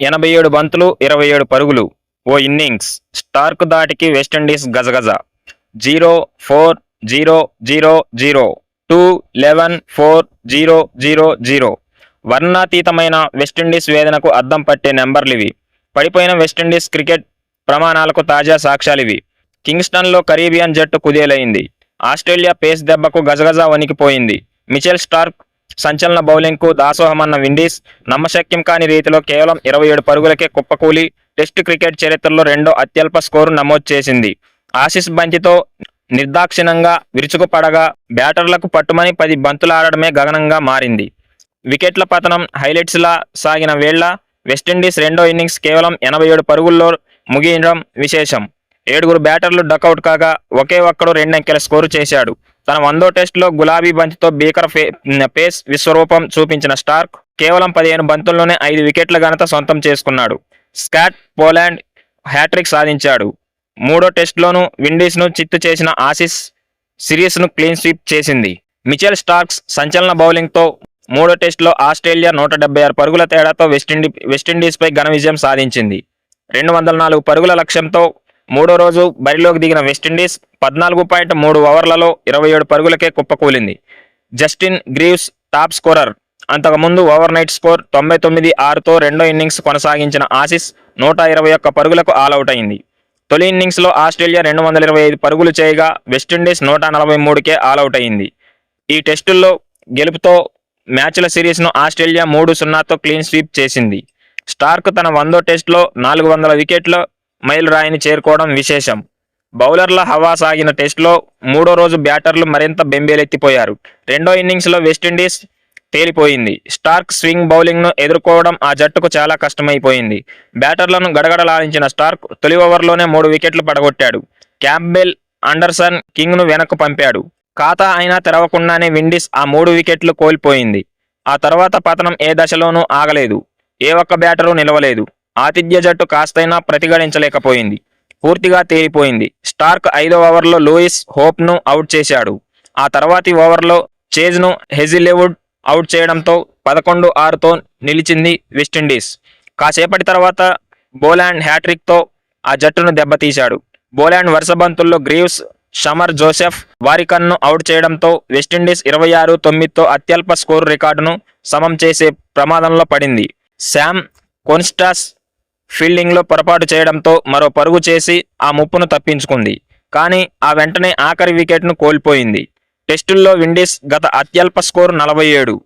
ఎనభై ఏడు బంతులు ఇరవై ఏడు పరుగులు. ఓ ఇన్నింగ్స్. స్టార్క్ దాటికి వెస్టిండీస్ గజగజ. Zero four zero zero zero. Two eleven four zero zero zero. వర్ణాతీతమైన West Indies వేదనకు అద్దం పట్టే నెంబర్లివి. పడిపోయిన వెస్టిండీస్ క్రికెట్ ప్రమాణాలకు తాజా సాక్ష్యాలివి. కింగ్స్టన్లో కరీబియన్ జట్టు కుదేలైంది. ఆస్ట్రేలియా పేస్ దెబ్బకు గజగజ వణికిపోయింది. మిచెల్ స్టార్క్ సంచలన బౌలింగ్కు దాసోహమన్న విండీస్ నమ్మశక్యం కాని రీతిలో కేవలం ఇరవై ఏడు పరుగులకే కుప్పకూలి టెస్ట్ క్రికెట్ చరిత్రలో రెండో అత్యల్ప స్కోరు నమోదు చేసింది. ఆశీస్ బంతితో నిర్దాక్షిణంగా విరుచుకుపడగా బ్యాటర్లకు పట్టుమని పది బంతులాడడమే గగనంగా మారింది. వికెట్ల పతనం హైలైట్స్లా సాగిన వేళ్ళ వెస్టిండీస్ రెండో ఇన్నింగ్స్ కేవలం ఎనభై ఏడు పరుగుల్లో ముగియడం విశేషం. ఏడుగురు బ్యాటర్లు డకౌట్ కాగా ఒకే ఒక్కడు రెండంకెల స్కోరు చేశాడు. తన వందో టెస్టులో గులాబీ బంతితో భీకర పేస్ విశ్వరూపం చూపించిన స్టార్క్ కేవలం పదిహేను బంతుల్లోనే ఐదు వికెట్ల ఘనత సొంతం చేసుకున్నాడు. స్కాట్ పోలాండ్ హ్యాట్రిక్ సాధించాడు. మూడో టెస్టులోనూ విండీస్ను చిత్తు చేసిన ఆసిస్ సిరీస్ను క్లీన్ స్వీప్ చేసింది. మిచెల్ స్టార్క్స్ సంచలన బౌలింగ్తో మూడో టెస్టులో ఆస్ట్రేలియా నూట డెబ్బై ఆరు పరుగుల తేడాతో వెస్టిండీ వెస్టిండీస్పై ఘన విజయం సాధించింది. రెండు వందల నాలుగు పరుగుల లక్ష్యంతో మూడో రోజు బరిలోకి దిగిన వెస్టిండీస్ పద్నాలుగు పాయింట్ మూడు ఓవర్లలో ఇరవై ఏడు పరుగులకే కుప్పకూలింది జస్టిన్ గ్రీవ్స్ టాప్ స్కోరర్ అంతకుముందు ఓవర్ నైట్ స్కోర్ తొంభై తొమ్మిది ఆరుతో రెండో ఇన్నింగ్స్ కొనసాగించిన ఆసిస్ నూట ఇరవై ఒక్క పరుగులకు ఆల్అవుట్ అయింది. తొలి ఇన్నింగ్స్లో ఆస్ట్రేలియా రెండు వందల ఇరవై ఐదు పరుగులు చేయగా వెస్టిండీస్ నూట నలభై మూడుకే ఆల్అవుట్ అయింది. ఈ టెస్టుల్లో గెలుపుతో మ్యాచ్ల సిరీస్ను ఆస్ట్రేలియా మూడు సున్నాతో క్లీన్ స్వీప్ చేసింది. స్టార్క్ తన వందో టెస్ట్లో నాలుగు వందల వికెట్లో మైలురాయిని చేరుకోవడం విశేషం. బౌలర్ల హవా సాగిన టెస్టులో మూడో రోజు బ్యాటర్లు మరింత బెంబేలెత్తిపోయారు. రెండో ఇన్నింగ్స్లో వెస్టిండీస్ తేలిపోయింది. స్టార్క్ స్వింగ్ బౌలింగ్ను ఎదుర్కోవడం ఆ జట్టుకు చాలా కష్టమైపోయింది. బ్యాటర్లను గడగడలాడించిన స్టార్క్ తొలి ఓవర్లోనే మూడు వికెట్లు పడగొట్టాడు. క్యాంబెల్ అండర్సన్ కింగ్ను వెనక్కు పంపాడు. ఖాతా అయినా తెరవకుండానే విండీస్ ఆ మూడు వికెట్లు కోల్పోయింది. ఆ తర్వాత పతనం ఏ దశలోనూ ఆగలేదు. ఏ ఒక్క బ్యాటరు నిలవలేదు. ఆతిథ్య జట్టు కాస్తైనా ప్రతిఘటించలేకపోయింది. పూర్తిగా తేలిపోయింది. స్టార్క్ ఐదో ఓవర్లో లూయిస్ హోప్ను అవుట్ చేశాడు. ఆ తర్వాతి ఓవర్లో చేజ్ను హెజిలేవుడ్ అవుట్ చేయడంతో పదకొండు ఆరుతో నిలిచింది వెస్టిండీస్. కాసేపటి తర్వాత బోలాండ్ హ్యాట్రిక్తో ఆ జట్టును దెబ్బతీశాడు. బోలాండ్ వరుస బంతుల్లో గ్రీవ్స్ షమర్ జోసెఫ్ వారికన్ను అవుట్ చేయడంతో వెస్టిండీస్ ఇరవై ఆరు తొమ్మిదితో అత్యల్ప స్కోరు రికార్డును సమం చేసే ప్రమాదంలో పడింది. శామ్ కొన్స్టాస్ ఫీల్డింగ్లో పొరపాటు చేయడంతో మరో పరుగు చేసి ఆ ముప్పును తప్పించుకుంది. కానీ ఆ వెంటనే ఆఖరి వికెట్ను కోల్పోయింది. టెస్టుల్లో విండీస్ గత అత్యల్ప స్కోరు నలభై ఏడు.